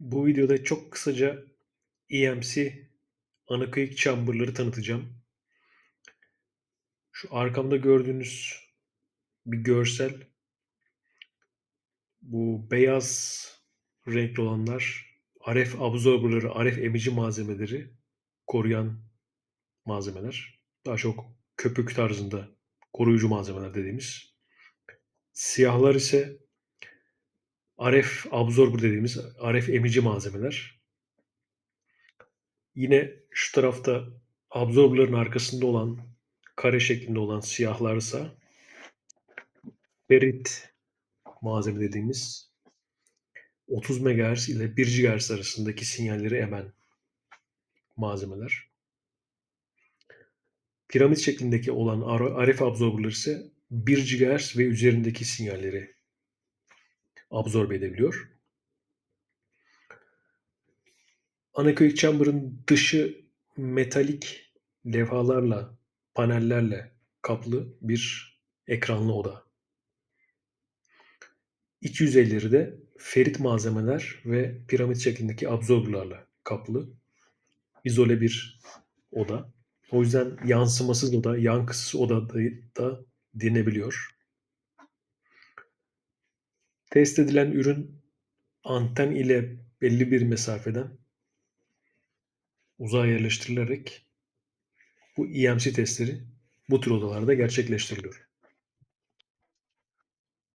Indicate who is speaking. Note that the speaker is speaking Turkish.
Speaker 1: Bu videoda çok kısaca EMC anekoik chamber'ları tanıtacağım. Şu arkamda gördüğünüz bir görsel. Bu beyaz renkli olanlar RF absorberları, RF emici malzemeleri koruyan malzemeler. Daha çok köpük tarzında koruyucu malzemeler dediğimiz. Siyahlar ise RF absorber dediğimiz RF emici malzemeler. Yine şu tarafta absorberların arkasında olan kare şeklinde olan siyahlarsa ferit malzeme dediğimiz 30 MHz ile 1 GHz arasındaki sinyalleri emen malzemeler. Piramit şeklindeki olan RF absorberlar ise 1 GHz ve üzerindeki sinyalleri absorbe edebiliyor. Anekoik chamber'ın dışı metalik levhalarla, panellerle kaplı bir ekranlı oda. İç yüzeyleri de ferit malzemeler ve piramit şeklindeki absorberlarla kaplı. İzole bir oda. O yüzden yansımasız oda, yankısız oda da denebiliyor. Test edilen ürün anten ile belli bir mesafeden uzağa yerleştirilerek bu EMC testleri bu tür odalarda gerçekleştiriliyor.